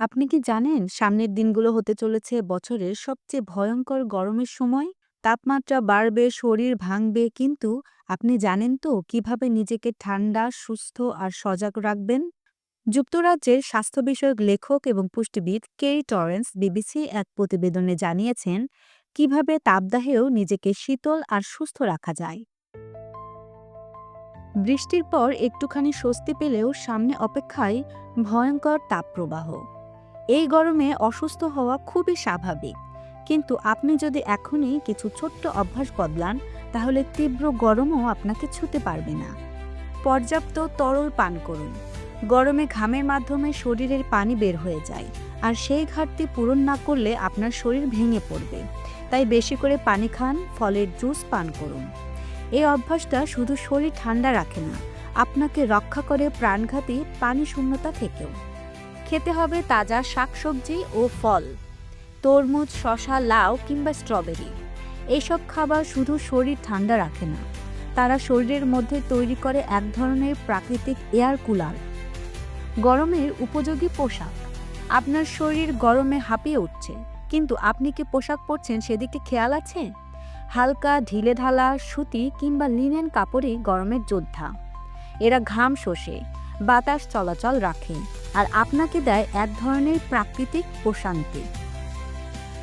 আপনি কি জানেন সামনের দিনগুলো হতে চলেছে বছরের সবচেয়ে ভয়ঙ্কর গরমের সময়? তাপমাত্রা বাড়বে, শরীর ভাঙবে কিন্তু আপনি জানেন তো কীভাবে নিজেকে ঠান্ডা, সুস্থ আর সজাগ রাখবেন? যুক্তরাজ্যের স্বাস্থ্য বিষয়ক লেখক এবং পুষ্টিবিদ কেরি টরেন্স বিবিসি এক প্রতিবেদনে জানিয়েছেন কীভাবে তাপদাহেও নিজেকে শীতল আর সুস্থ রাখা যায়। বৃষ্টির পর একটুখানি স্বস্তি পেলেও সামনে অপেক্ষায় ভয়ঙ্কর তাপপ্রবাহ এই গরমে অসুস্থ হওয়া খুবই স্বাভাবিক। কিন্তু আপনি যদি এখনই কিছু ছোট্ট অভ্যাস বদলান, তাহলে তীব্র গরমও আপনাকে ছুতে পারবে না। পর্যাপ্ত তরল পান করুন। গরমে ঘামের মাধ্যমে শরীরের পানি বের হয়ে যায়, আর সেই ঘাটতি পূরণ না করলে আপনার শরীর ভেঙে পড়বে। তাই বেশি করে পানি খান, ফলের জুস পান করুন। এই অভ্যাসটা শুধু শরীর ঠান্ডা রাখে না, আপনাকে রক্ষা করে প্রাণঘাতী পানি শূন্যতা থেকেও। খেতে হবে তাজা শাকসবজি ও ফল, তরমুজ শশা লাউ কিংবা স্ট্রবেরি। এইসব খাবার শুধু শরীর ঠান্ডা রাখে না, তারা শরীরের মধ্যে তৈরি করে এক ধরনের প্রাকৃতিক এয়ার কুলার। গরমের উপযোগী পোশাক। আপনার শরীর গরমে হাঁপিয়ে উঠছে, কিন্তু আপনি কি পোশাক পরছেন সেদিকে খেয়াল আছে? হালকা ঢিলেঢালা সুতি কিংবা লিনেন কাপড়ই গরমের যোদ্ধা। এরা ঘাম শোষে, বাতাস চলাচল রাখে। আর আপনাকে দেয় এক ধরনের প্রাকৃতিক প্রশান্তি।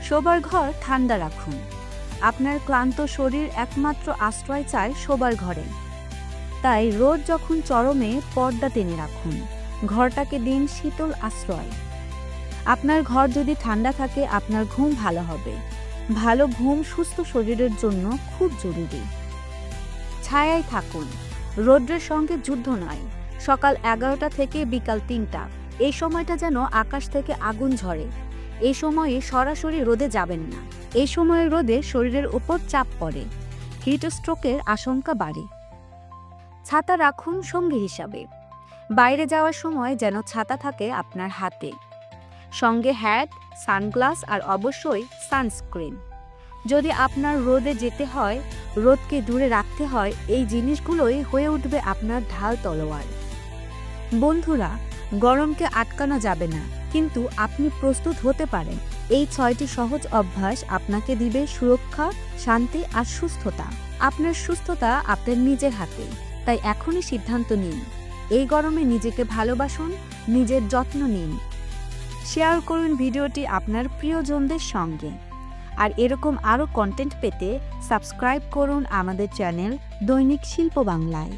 শোবার ঘর ঠান্ডা রাখুন। আপনার ক্লান্ত শরীর একমাত্র আশ্রয় চায় শোবার ঘরে। তাই রোদ যখন চরমে পর্দা টেনে রাখুন, ঘরটাকে দিন শীতল আশ্রয়। আপনার ঘর যদি ঠান্ডা থাকে, আপনার ঘুম ভালো হবে। ভালো ঘুম সুস্থ শরীরের জন্য খুব জরুরি। ছায়ায় থাকুন। রৌদ্রের সঙ্গে যুদ্ধ নয়। সকাল এগারোটা থেকে বিকাল তিনটা। এই সময়টা যেন আকাশ থেকে আগুন ঝরে। এই সময়ে সরাসরি রোদে যাবেন না। এই সময়ে রোদে শরীরের উপর চাপ পড়ে। হিট স্ট্রোকের আশঙ্কা বাড়ে। ছাতা রাখুন সঙ্গী হিসাবে। বাইরে যাওয়ার সময় যেন ছাতা থাকে আপনার হাতে। সঙ্গে হ্যাট সানগ্লাস আর অবশ্যই সানস্ক্রিন যদি আপনার রোদে যেতে হয়, রোদকে দূরে রাখতে হয়, এই জিনিসগুলোই হয়ে উঠবে আপনার ঢাল তলোয়ার। বন্ধুরা গরমকে আটকানো যাবে না। কিন্তু আপনি প্রস্তুত হতে পারেন। এই ছয়টি সহজ অভ্যাস আপনাকে দিবে সুরক্ষা, শান্তি আর সুস্থতা। আপনার সুস্থতা আপনার নিজের হাতে। তাই এখনই সিদ্ধান্ত নিন। এই গরমে নিজেকে ভালোবাসুন, নিজের যত্ন নিন। শেয়ার করুন ভিডিওটি আপনার প্রিয়জনদের সঙ্গে। আর এরকম আরও কন্টেন্ট পেতে সাবস্ক্রাইব করুন আমাদের চ্যানেল দৈনিক শিল্প বাংলায়।